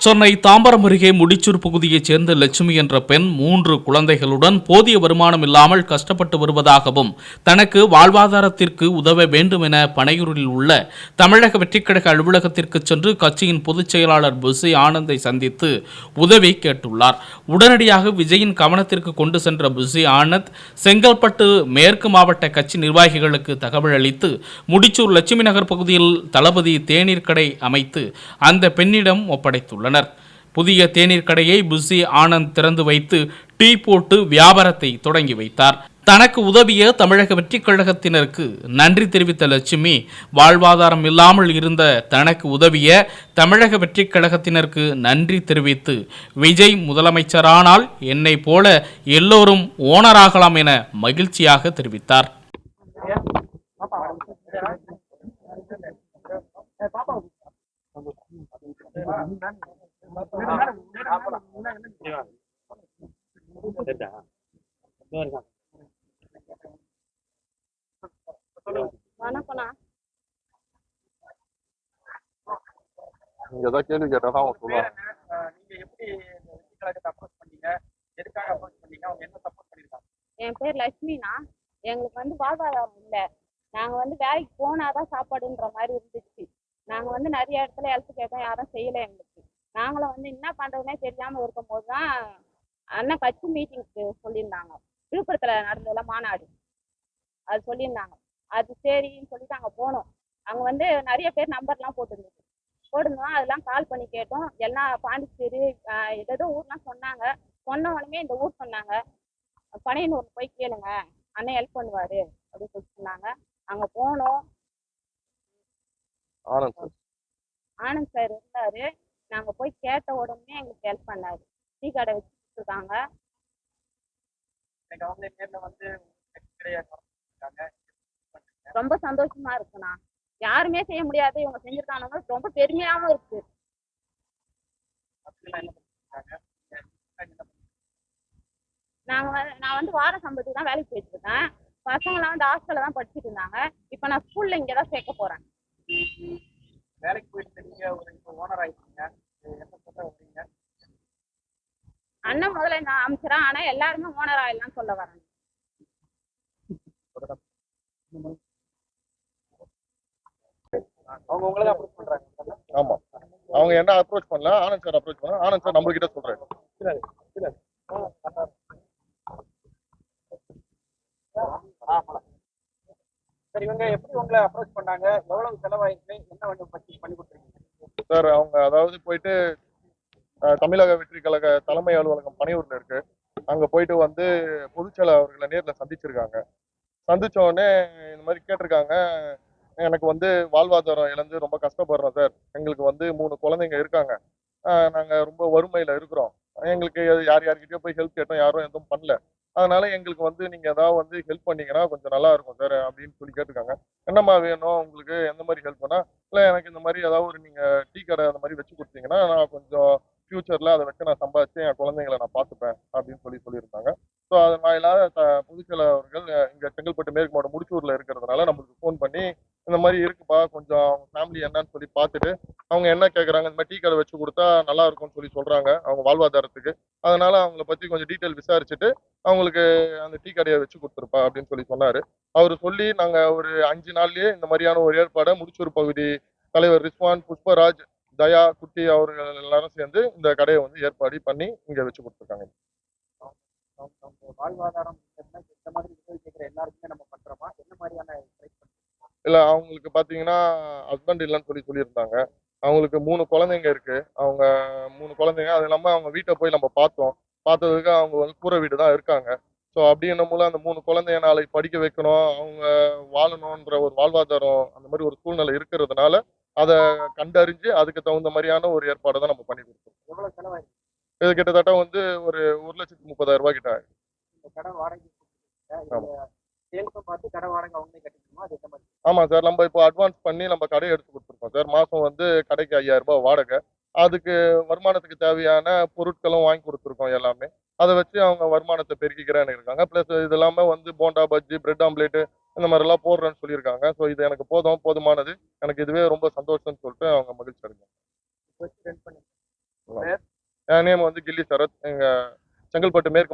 சென்னை தாம்பரம் அருகே முடிச்சூர் பகுதியைச் சேர்ந்த லட்சுமி என்ற பெண் மூன்று குழந்தைகளுடன் போதிய வருமானம் இல்லாமல் கஷ்டப்பட்டு வருவதாகவும் தனக்கு வாழ்வாதாரத்திற்கு உதவ வேண்டும் என பனையூரில் உள்ள தமிழக வெற்றிக்கழக அலுவலகத்திற்கு சென்று கட்சியின் பொதுச் செயலாளர் புசி ஆனந்தை சந்தித்து உதவி கேட்டுள்ளார். உடனடியாக விஜயின் கவனத்திற்கு கொண்டு சென்ற புசி ஆனந்த் செங்கல்பட்டு மேற்கு மாவட்ட கட்சி நிர்வாகிகளுக்கு தகவல் அளித்து முடிச்சூர் லட்சுமி நகர் பகுதியில் தளபதி தேநீர் கடை அமைத்து அந்த பெண்ணிடம் ஒப்படைத்துள்ளார் ஒப்படைத்துள்ளனர் புதிய தேநீர் கடையை புசி ஆனந்த் திறந்து வைத்து டீ போட்டு வியாபாரத்தை தொடங்கி வைத்தார். தனக்கு உதவிய தமிழக வெற்றிக் கழகத்தினருக்கு நன்றி தெரிவித்த லட்சுமி வாழ்வாதாரம் இல்லாமல் இருந்த தனக்கு உதவிய தமிழக வெற்றிக் கழகத்தினருக்கு நன்றி தெரிவித்து விஜய் முதலமைச்சரானால் என்னை போல எல்லோரும் ஓனராகலாம் என மகிழ்ச்சியாக தெரிவித்தார். பாப்பா. நீங்க ஏதாவது கேள்வி கேட்டா தான் அவங்க சொல்லுவாங்க நீங்க எப்படி இந்த வெற்றி கழகத்தை அப்ரோச் பண்ணீங்க எதுக்காக அப்ரோச் பண்ணீங்க அவங்க என்ன சப்போர்ட் பண்ணிருக்காங்க என் பேர் லட்சுமினா எங்களுக்கு வந்து வாழ்வாதாரம் இல்லை. நாங்கள் வந்து வேலைக்கு போனாதான் சாப்பாடுன்ற மாதிரி இருந்துச்சு. நாங்க வந்து நிறைய இடத்துல ஹெல்ப் கேட்டோம் யாரும் செய்யல எங்களுக்கு. நாங்களும் வந்து என்ன பண்ணுறதுனே தெரியாமல் இருக்கும்போது தான் அண்ணன் கட்சி மீட்டிங்க்கு சொல்லியிருந்தாங்க. விழுப்புரத்தில் நடந்ததுல மாநாடு. அது சொல்லியிருந்தாங்க. அது சரின்னு சொல்லிட்டு அங்கே போனோம். அங்கே வந்து நிறைய பேர் நம்பர்லாம் போட்டுருந்துச்சு. போட்டிருந்தோம். அதெல்லாம் கால் பண்ணி கேட்டோம். எல்லாம் பாண்டிச்சேரி ஏதேதோ ஊர்லாம் சொன்னாங்க. சொன்ன உடனே இந்த ஊர் சொன்னாங்க. பனையனூர் போய் கேளுங்க. அண்ணன் ஹெல்ப் பண்ணுவாரு அப்படின்னு சொல்லி சொன்னாங்க. அங்க போனோம். ஆனந்த் சார் இருந்தாரு. நாங்க போய் கேட்ட உடனே எங்களுக்கு ஹெல்ப் பண்ணாரு. டீ கடை வச்சுட்டு இருக்காங்க. ரொம்ப சந்தோஷமா இருக்குண்ணா. யாருமே செய்ய முடியாது. இவங்க செஞ்சிருக்காங்க ரொம்ப பெருமையாவும் இருக்கு. நாங்க நான் வந்து வார சம்பளத்துக்கு தான் வேலைக்கு போயிட்டு இருக்கேன். பசங்களாம் வந்து ஹாஸ்டல்ல தான் படிச்சுட்டு இருந்தாங்க. இப்போ நான் ஸ்கூல்ல இங்கே தான் சேர்க்க போறேன். வேலைக்கு போயிட்டு நீங்க ஒரு இப்போ ஓனர் ஆயிட்டீங்க. என்ன சொல்ல வரீங்க அண்ணன் முதல்ல நான் அமைச்சரா ஆனா எல்லாருமே ஓனர் ஆயிடலாம் சொல்ல வரேன். அவங்க உங்களை அப்ரோச் பண்றாங்க. ஆமா. அவங்க என்ன அப்ரோச் பண்ணல ஆனந்த் சார் அப்ரோச் பண்ணல. ஆனந்த் சார் நம்ம கிட்ட சொல்றாரு சார் இவங்க எப்படி உங்களை அப்ரோச் பண்ணாங்க? எவ்வளவு செலவாயிருக்கு? என்ன வந்து பற்றி பண்ணி கொடுத்துருக்கீங்க? சார் அவங்க அதாவது போயிட்டு தமிழக வெற்றி கழக தலைமை அலுவலகம் பனையூர்ல இருக்கு. அங்க போயிட்டு வந்து பொதுச்செயலாளர் அவர்களை நேர்ல சந்திச்சிருக்காங்க. சந்திச்ச உடனே இந்த மாதிரி கேட்டிருக்காங்க. எனக்கு வந்து வாழ்வாதாரம் இழந்து ரொம்ப கஷ்டப்படுறோம் சார். எங்களுக்கு வந்து மூணு குழந்தைங்க இருக்காங்க. நாங்கள் ரொம்ப வறுமையில் இருக்கிறோம். எங்களுக்கு யார் யார்கிட்டயோ போய் ஹெல்ப் கேட்டோம். யாரும் எதுவும் பண்ணல. அதனால எங்களுக்கு வந்து நீங்க ஏதாவது வந்து ஹெல்ப் பண்ணீங்கன்னா கொஞ்சம் நல்லா இருக்கும் சார் அப்படின்னு சொல்லி கேட்டிருக்காங்க. என்னம்மா வேணும்? உங்களுக்கு எந்த மாதிரி ஹெல்ப் பண்ணா இல்லை எனக்கு இந்த மாதிரி ஏதாவது ஒரு நீங்க டீ கடை அந்த மாதிரி வச்சு கொடுத்தீங்கன்னா நான் கொஞ்சம் ஃபியூச்சர்ல அதை வச்சு நான் சம்பாதிச்சு என் குழந்தைங்களை நான் பார்த்துப்பேன் அப்படின்னு சொல்லி சொல்லியிருக்காங்க ஸோ அது வாயிலாக த- அவர்கள் இங்கே செங்கல்பட்டு மேற்கு மாவட்டம் முடிச்சூர்ல இருக்கிறதுனால நம்மளுக்கு ஃபோன் பண்ணி இந்த மாதிரி இருக்குப்பா கொஞ்சம் அவங்க ஃபேமிலி என்னன்னு சொல்லி பார்த்துட்டு அவங்க என்ன கேட்குறாங்க இந்த மாதிரி டீ கடை வச்சு கொடுத்தா நல்லா இருக்கும்னு சொல்லி சொல்றாங்க அவங்க வாழ்வாதாரத்துக்கு. அதனால அவங்கள பத்தி கொஞ்சம் டீட்டெயில் விசாரிச்சுட்டு அவங்களுக்கு அந்த டீ கடையை வச்சு கொடுத்துருப்பா அப்படின்னு சொல்லி சொன்னாரு. அவர் சொல்லி நாங்க ஒரு அஞ்சு நாள்லயே இந்த மாதிரியான ஒரு ஏற்பாடை முடிச்சூர் பகுதி தலைவர் ரிஸ்வான் புஷ்பராஜ் தயா குட்டி அவர்கள் எல்லாரும் சேர்ந்து இந்த கடையை வந்து ஏற்பாடு பண்ணி இங்க வச்சு கொடுத்துருக்காங்க. அவங்க வாழ்வாதாரம் இந்த மாதிரி உதவி கேட்குற எல்லாருக்குமே நம்ம பண்ணுறோமா என்ன மாதிரியான ட்ரை இல்ல அவங்களுக்கு பாத்தீங்கன்னா ஹஸ்பண்ட் இல்லைன்னு சொல்லி சொல்லியிருந்தாங்க. அவங்களுக்கு மூணு குழந்தைங்க இருக்கு. அவங்க மூணு குழந்தைங்க அது இல்லாம அவங்க வீட்டை போய் நம்ம பார்த்தோம். பார்த்ததுக்கு அவங்க வந்து கூரை வீடு தான் இருக்காங்க. ஸோ அப்படின்னும் போது அந்த மூணு குழந்தைய நாளைக்கு படிக்க வைக்கணும். அவங்க வாழணுன்ற ஒரு வாழ்வாதாரம் அந்த மாதிரி ஒரு சூழ்நிலை இருக்கிறதுனால அதை கண்டறிஞ்சு அதுக்கு தகுந்த மாதிரியான ஒரு ஏற்பாடை தான் நம்ம பண்ணி கொடுத்தோம். இது கிட்டத்தட்ட வந்து ஒரு ஒரு லட்சத்து முப்பதாயிரம் ரூபாய் கிட்ட ஆயிடும். இந்த கடை வாடகை சேல்ஸும் பார்த்து கடை வாடகை அவங்களே கட்டிக்கணுமா? அது எந்த மாதிரி? ஆமா சார். நம்ம இப்போ அட்வான்ஸ் பண்ணி நம்ம கடையை எடுத்து கொடுத்துருக்கோம். சார் மாசம் வந்து கடைக்கு ஐயாயிரம் ரூபாய் வாடகை. அதுக்கு வருமானத்துக்கு தேவையான பொருட்களும் வாங்கி கொடுத்துருக்கோம் எல்லாமே. அதை வச்சு அவங்க வருமானத்தை பெருக்கிக்கிறேன்னு இருக்காங்க. ப்ளஸ் இது இல்லாம வந்து போண்டா பஜ்ஜி பிரெட் ஆம்லேட்டு இந்த மாதிரிலாம் போடுறேன்னு சொல்லியிருக்காங்க. ஸோ இது எனக்கு போதும் போதுமானது. எனக்கு இதுவே ரொம்ப சந்தோஷம்னு சொல்லிட்டு அவங்க மகிழ்ச்சி அடைஞ்சாங்க. என் நேம் வந்து கில்லி சரத். எங்க செங்கல்பட்டு மேற்கு